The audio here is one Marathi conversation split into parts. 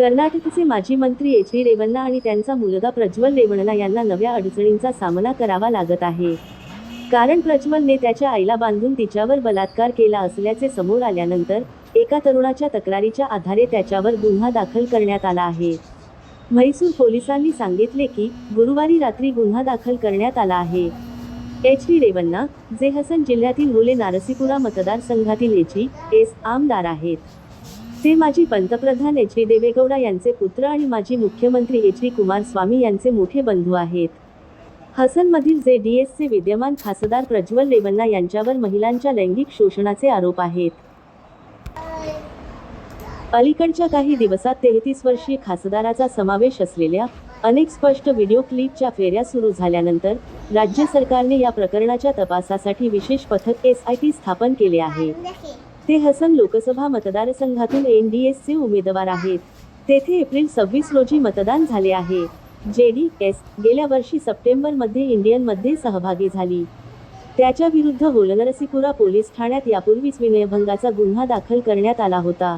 कर्नाटकचे माजी मंत्री एच डी रेवन्ना आणि त्यांचा मुलगा प्रज्वल रेवन्ना यांना नव्या अडचणींचा सामना करावा लागत आहे. कारण प्रज्वलने त्याच्या आईला बांधून तिच्यावर बलात्कार केला असल्याचे समोर आल्यानंतर एका तरुणाच्या तक्रारीच्या आधारे त्याच्यावर गुन्हा दाखल करण्यात आला आहे. म्हैसूर पोलिसांनी सांगितले की गुरुवारी रात्री गुन्हा दाखल करण्यात आला आहे. एच डी रेवन्ना जे हसन जिल्ह्यातील रुले नारसीपुरा मतदारसंघातील एची एस. आमदार आहेत. ते माजी पंतप्रधान एच डी देवेगौडा यांचे पुत्र आणि माजी मुख्यमंत्री एच डी कुमारस्वामी यांचे मोठे बंधू आहेत. हसनमधील जे डी एसचे विद्यमान खासदार प्रज्वल रेवन्ना यांच्यावर महिलांच्या लैंगिक शोषणाचे आरोप आहेत. अलीकडच्या काही दिवसात तेहतीस वर्षीय खासदाराचा समावेश असलेल्या अनेक स्पष्ट व्हिडिओ क्लिपच्या फेऱ्या सुरू झाल्यानंतर राज्य सरकारने या प्रकरणाच्या तपासासाठी विशेष पथक एस आय टी स्थापन केले आहे. ते हसन लोकसभा मतदारसंघातून एन डी एसचे उमेदवार आहेत. तेथे एप्रिल सव्वीस रोजी मतदान झाले आहे. जे डी एस गेल्या वर्षी सप्टेंबरमध्ये इंडियनमध्ये सहभागी झाली. त्याच्या विरुद्ध होलनरसीपुरा पोलीस ठाण्यात यापूर्वीच विनयभंगाचा गुन्हा दाखल करण्यात आला होता.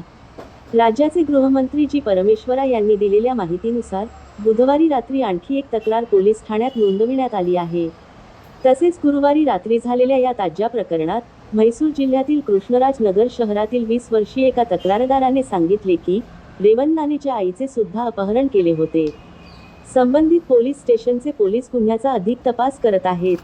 राज्याचे गृहमंत्री जी परमेश्वरा यांनी दिलेल्या माहितीनुसार बुधवारी रात्री आणखी एक तक्रार पोलीस ठाण्यात नोंदविण्यात आली आहे. तसेच गुरुवारी रात्री झालेल्या या ताज्या प्रकरणात म्हैसूर जिल्ह्यातील कृष्णराज नगर शहरातील वीस वर्षीय एका तक्रारदाराने सांगितले की रेवन्नानेच्या आईचे सुद्धा अपहरण केले होते. संबंधित पोलीस स्टेशनचे पोलीस गुन्ह्याचा अधिक तपास करत आहेत.